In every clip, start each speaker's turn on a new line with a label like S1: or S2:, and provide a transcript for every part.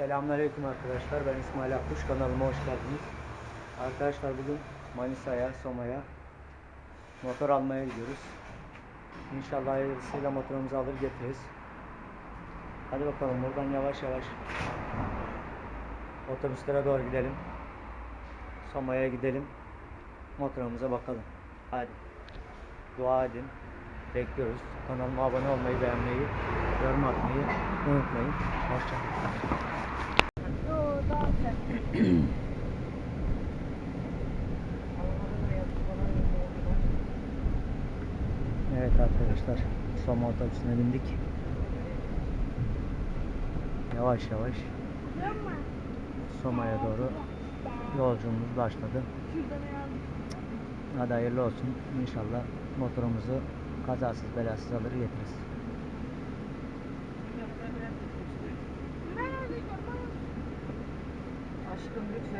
S1: Selamünaleyküm arkadaşlar. Ben İsmail Akkuş. Kanalıma hoş geldiniz. Arkadaşlar bugün Manisa'ya, Soma'ya motor almaya gidiyoruz. İnşallah hayırlısıyla motorumuzu alır getiririz. Hadi bakalım buradan yavaş yavaş otobüslere doğru gidelim. Soma'ya gidelim. Motorumuza bakalım. Hadi. Dua edin. Bekliyoruz. Kanalıma abone olmayı, beğenmeyi, yorum atmayı unutmayın. Hoşçakalın. Evet arkadaşlar, Soma otobüsüne bindik. Yavaş yavaş Soma'ya doğru yolculuğumuz başladı. Hadi hayırlı olsun. İnşallah motorumuzu kazasız belasız alır getiririz.
S2: Aşkım lütfen önüne bak.
S3: Ablam benim Bergama çatısında değil de Berde otoban şey çatısında. Kavşağında. Evet. Aha.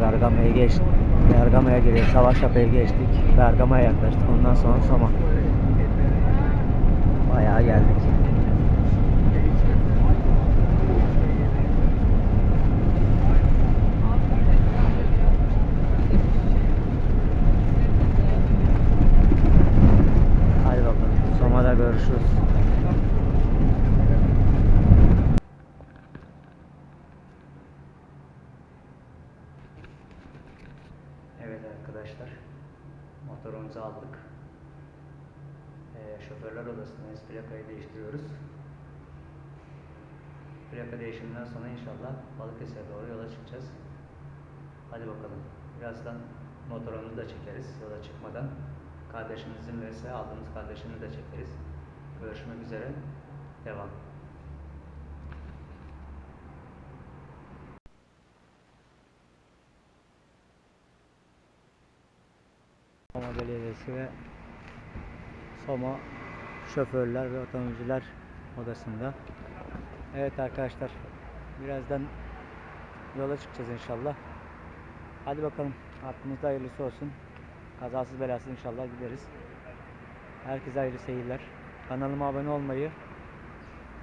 S1: Bergama'ya geçtik. Bergama'ya giriyoruz. Savaştepe'ye geçtik. Bergama'ya yaklaştık. Ondan sonra Soma. Bayağı geldik. Hadi bakalım. Soma'da görüşürüz. Evet arkadaşlar, motorumuzu aldık. Ee, şoförler odasındayız, plakayı değiştiriyoruz. Plaka değişiminden sonra inşallah Balıkesir'e doğru yola çıkacağız. Hadi bakalım, birazdan motorumuzu da çekeriz yola çıkmadan. Kardeşimizin verirse aldığımız kardeşini de çekeriz. Görüşmek üzere, devam. Soma Belediyesi ve Soma Şoförler ve Otomobilciler Odası'nda. Evet arkadaşlar, birazdan yola çıkacağız inşallah. Hadi bakalım, aklımızda hayırlısı olsun. Kazasız belasız inşallah gideriz. Herkese hayırlı seyirler. Kanalıma abone olmayı,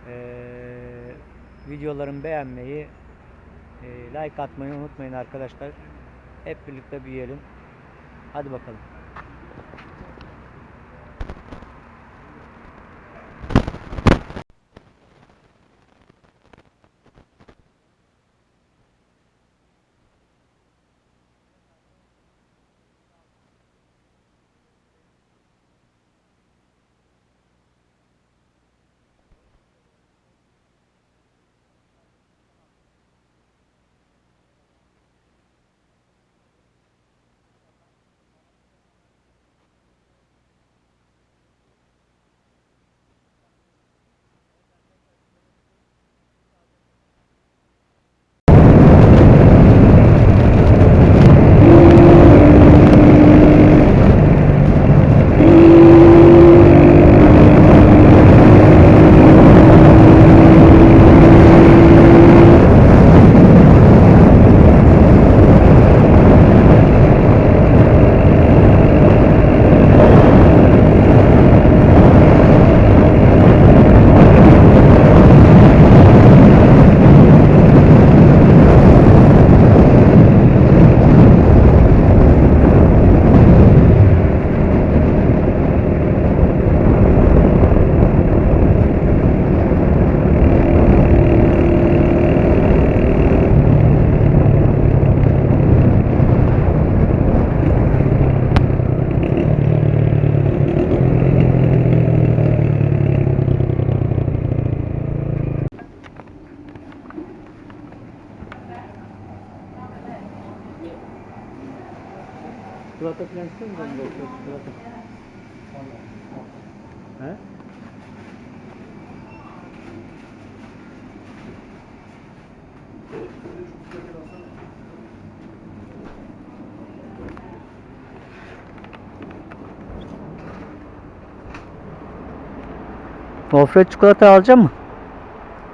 S1: eee, videolarımı beğenmeyi, eee, like atmayı unutmayın arkadaşlar. Hep birlikte büyüyelim. Hadi bakalım. Gofret çikolata alacak mı?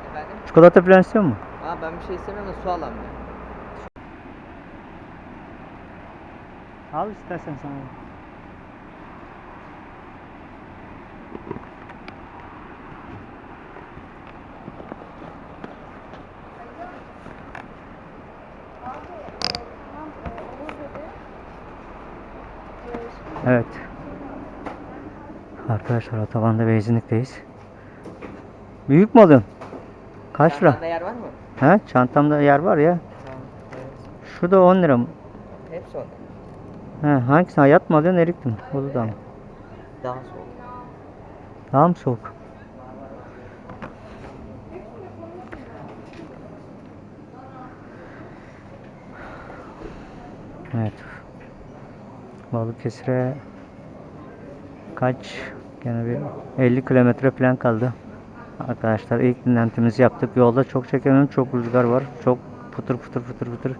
S4: Efendim?
S1: Çikolata falan istiyor mu?
S4: Aa ben bir şey istemiyorum da su alalım ya.
S1: Al istersen sana. Evet. Arkadaşlar otobanda benzinlikteyiz. Büyük mü alıyorsun? Kaç lira?
S4: Çantanda yer var mı?
S1: He? Çantamda yer var ya.
S4: Tamam.
S1: Şu da 10 lira mı?
S4: Hepsi onda.
S1: He, hangisini hayat mı alıyorsun erik mi? O da mı?
S4: Daha soğuk.
S1: Daha mı soğuk? Evet. Balıkesir'e kaç? Gene bir 50 kilometre falan kaldı. Arkadaşlar ilk dinlentimizi yaptık. Yolda çok çekemiyorum. Çok rüzgar var. Çok pıtır pıtır pıtır pıtır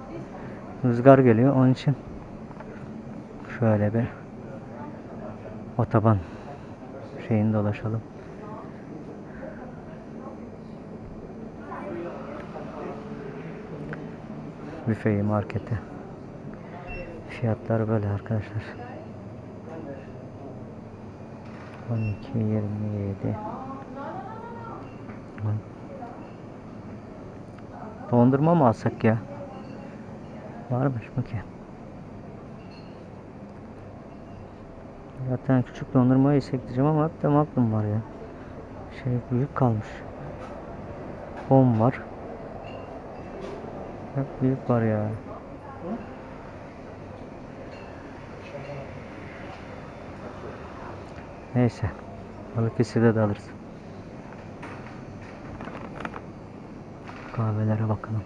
S1: rüzgar geliyor. Onun için şöyle bir otoban şeyini dolaşalım. Büfeyi markete. Fiyatlar böyle arkadaşlar. 12 27 Dondurma mı alsak ya? Varmış mı ki? Zaten küçük dondurma yesek diyeceğim ama hep de magnum var ya. Şey büyük kalmış. 10 var. Hep büyük var ya. Neyse. Balıkesir'de de alırız. Kahvelere bakalım.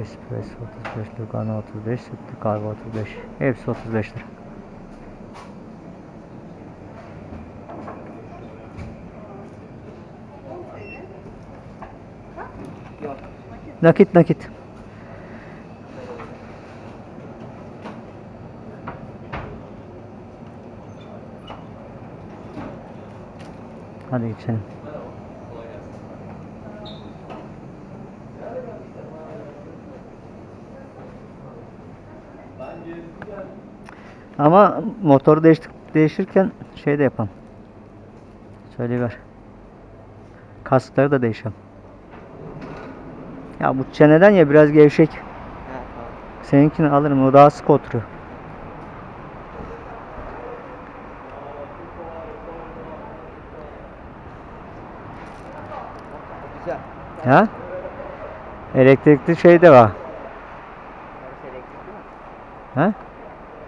S1: Espresso 35 Lugano 35 sütlü kahve 35 hepsi 35 lira. Nakit nakit. Hadi geçelim. Ama motoru değiştir değişirken şey de yapalım. Söyleyiver. Kaskları da değişelim. Ya bu çeneden ya biraz gevşek. Seninkini alırım o daha sık oturuyor.
S4: Güzel.
S1: Ha? Elektrikli şey de var.
S4: Orası elektrikli mi?
S1: Ha?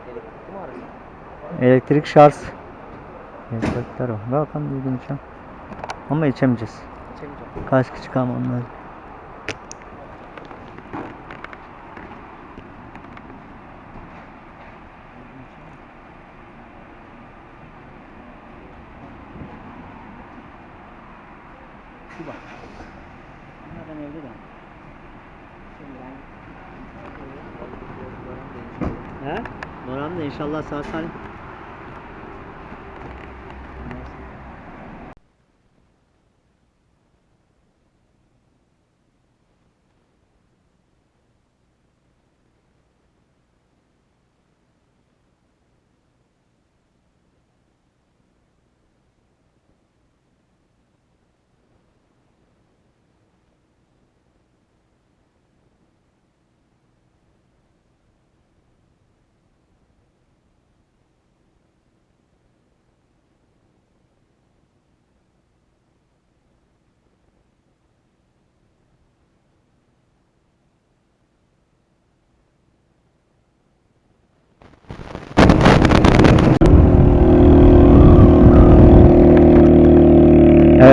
S4: Elektrikli mi orası?
S1: Elektrik şarj. Elektrikler var. Bakalım düzgün içeceğim. Ama içemeyeceğiz.
S4: İçemeyeceğim.
S1: Kaç kişi kalmam lazım. Şu bak. Bunlardan evde de.
S4: Şimdi ben...
S1: He? Moram da inşallah sağ salim.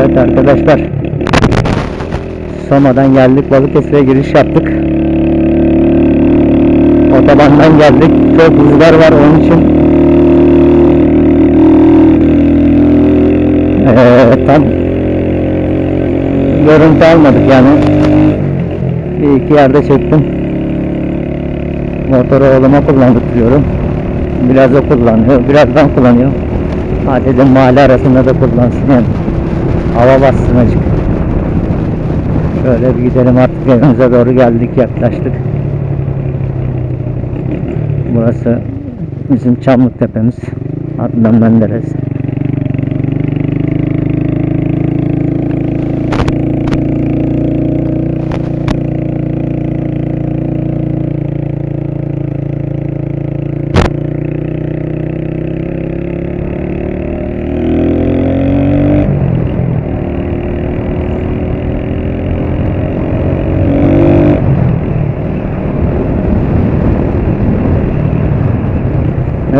S1: Evet arkadaşlar. Soma'dan geldik. Balıkesir'e giriş yaptık. Otobandan geldik. Çok rüzgar var onun için. Ee, tam görüntü almadık yani. Bir iki yerde çektim. Motoru oğluma kullandırıyorum. Biraz o kullanıyor, biraz ben kullanıyorum. Hadi dedim mahalle arasında da kullansın hem. Hava bassın azıcık. Şöyle bir gidelim artık evimize doğru geldik yaklaştık. Burası bizim Çamlık Tepemiz. Adnan Menderes.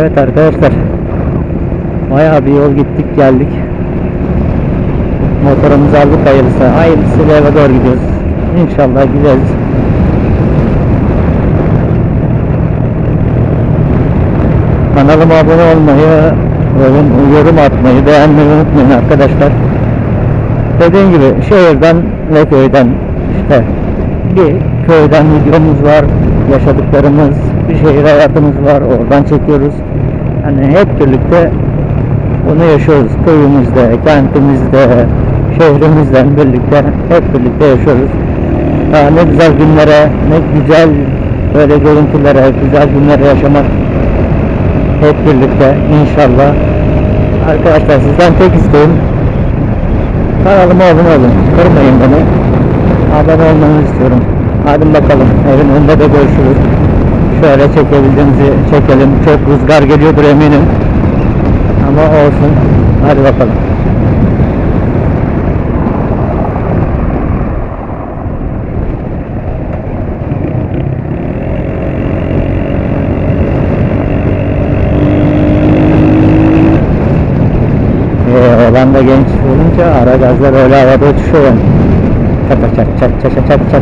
S1: Evet arkadaşlar. Bayağı bir yol gittik geldik. Motorumuzu aldık hayırlısı. Hayırlısıyla eve doğru gidiyoruz. İnşallah gideriz. Kanalıma abone olmayı, yorum atmayı, beğenmeyi unutmayın arkadaşlar. Dediğim gibi şehirden ve köyden işte bir köyden videomuz var, yaşadıklarımız, bir şehir hayatımız var, oradan çekiyoruz. Hani hep birlikte bunu yaşıyoruz. Köyümüzde, kentimizde, şehrimizden birlikte, hep birlikte yaşıyoruz. Ha, ne güzel günlere, ne güzel böyle görüntülere, güzel günlere yaşamak hep birlikte inşallah. Arkadaşlar sizden tek isteğim kanalıma abone olun. Kırmayın beni. Abone olmanızı istiyorum. Hadi bakalım. Evin önünde de görüşürüz. Şöyle çekebildiğimizi çekelim. Çok rüzgar geliyordur eminim. Ama olsun. Hadi bakalım. Ee, ben de genç olunca ara gazlar öyle havada uçuşuyor yani. Çat çat çat çat çat çat çat.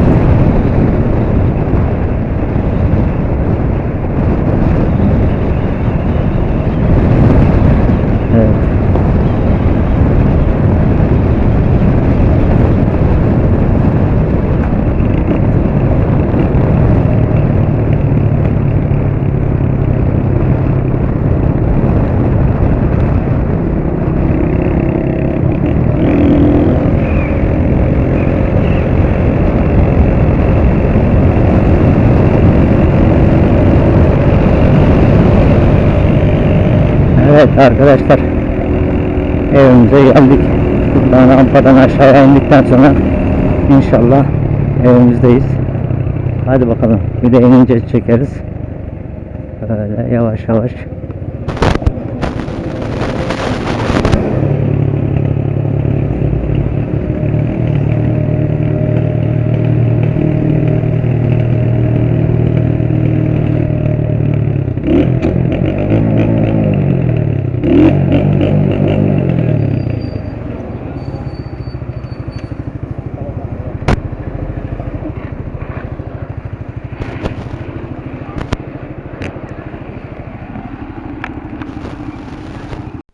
S1: Evet. Evet arkadaşlar evimize geldik. Buradan rampadan aşağıya indikten sonra inşallah evimizdeyiz. Hadi bakalım bir de inince çekeriz. Böyle yavaş yavaş.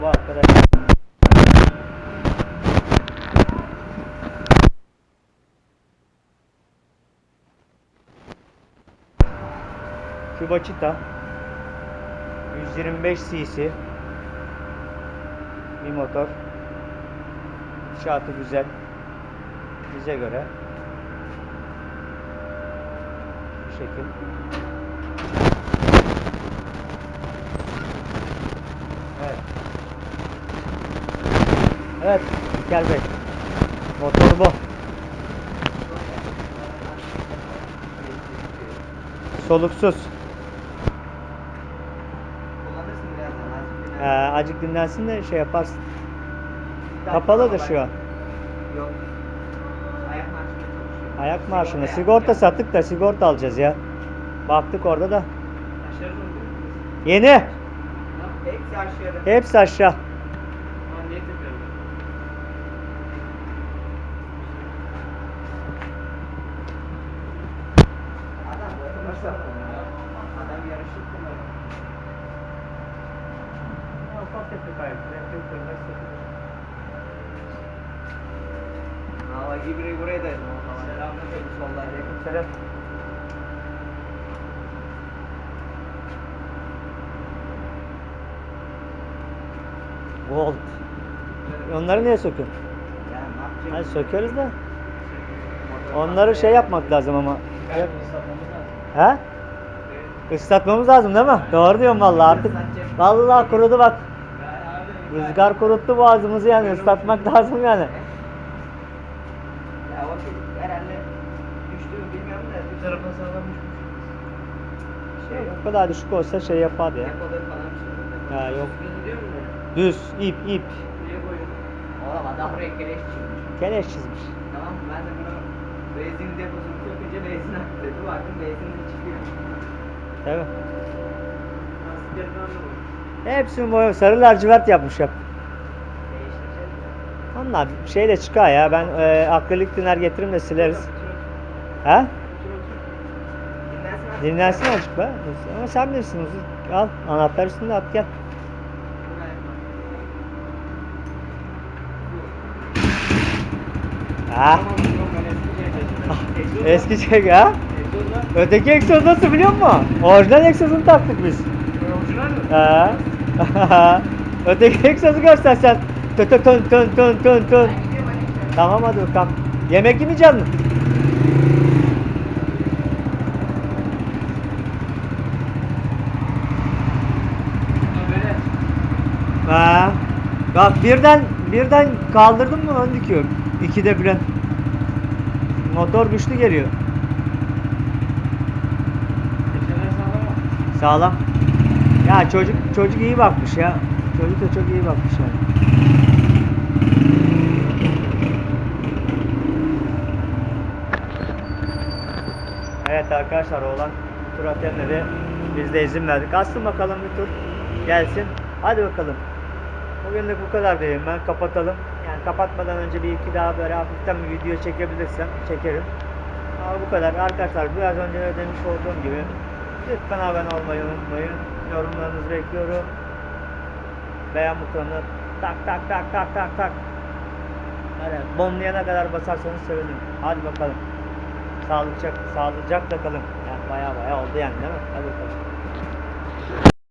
S1: Bu arkadaş Şu Bakita 125 cc bir motor. Şartı güzel. Bize göre. Bu şekil. Evet. Evet, İlker Bey. Motor bu. Soluksuz.
S4: Kullanırsın birazdan. azıcık
S1: Ee, acık dinlensin de şey yaparsın. Kapalıdır şu an.
S4: Yok. Ayak marşıyla çalışıyor.
S1: Ayak marşına.
S4: Sigorta
S1: sattık da sigorta alacağız ya. Baktık orada da.
S4: Aşağı.
S1: Yeni.
S4: Hepsi aşağıda.
S1: Hepsi aşağı.
S4: Maliyet yapıyorum. Adam nasıl Adam yarışık kullanıyor.
S1: Ufak tefek ayakları.
S4: Valla Gibri buraya da o zaman. Selamünaleyküm sollar.
S1: Selam. Volt. Onları niye söküyorsun?
S3: Yani yapacağım?
S1: sökeriz de. Onları şey yapmak lazım ama. He? Islatmamız lazım değil mi? Doğru diyorum vallahi artık. Vallahi kurudu bak. Rüzgar kuruttu boğazımızı yani ıslatmak lazım yani.
S4: Ya o çocuk herhalde düştü mü bilmiyorum da. Bir tarafa sağlamış. Şey yok.
S1: Bu kadar düşük olsa şey yapardı ya.
S4: Depoda falan bir şey.
S1: Ya yok.
S4: Düz gidiyor mu?
S1: Düz, ip, ip.
S4: Niye koyuyorsun? Oğlum adam buraya keleş çizmiş.
S1: Keleş çizmiş.
S4: Tamam ben de bunu benzin deposunu sökünce benzin aktı. Baktım benzin de çıkıyor. Lastikleri falan da boyamış.
S1: Hepsini boya sarı lacivert yapmış hep.
S4: Değiştireceğiz ya.
S1: Onlar şeyle çıkar ya. Ben e, akrilik tiner getiririm de sileriz. He?
S4: Dinlensin
S1: azıcık be. Ama sen bilirsin. Al anahtar üstünde at gel. Ha? Eski çek ha? Öteki egzoz nasıl biliyor musun? Orijinal egzozunu taktık biz. Ha. Öteki egzozu görsen sen. Tön tön tön tön tön tön tön. Tamam hadi bakalım. Yemek yemeyecek misin? Ha. Bak birden birden kaldırdın mı ön dikiyor. İkide birden. Motor güçlü geliyor. Sağlam. Ya çocuk çocuk iyi bakmış ya. Çocuk da çok iyi bakmış yani. Evet arkadaşlar oğlan tur atayım dedi. Biz de izin verdik. Aslın bakalım bir tur. Gelsin. Hadi bakalım. Bugünlük bu kadar diyeyim ben. Kapatalım. Yani kapatmadan önce bir iki daha böyle hafiften bir video çekebilirsem çekerim. Ama bu kadar. Arkadaşlar biraz önce de demiş olduğum gibi lütfen abone olmayı unutmayın. Yorumlarınızı bekliyorum. Beğen butonuna tak tak tak tak tak tak. Böyle bomlayana kadar basarsanız sevinirim. Hadi bakalım. Sağlıcak, sağlıcakla kalın. Yani baya baya oldu yani değil mi? Hadi bakalım.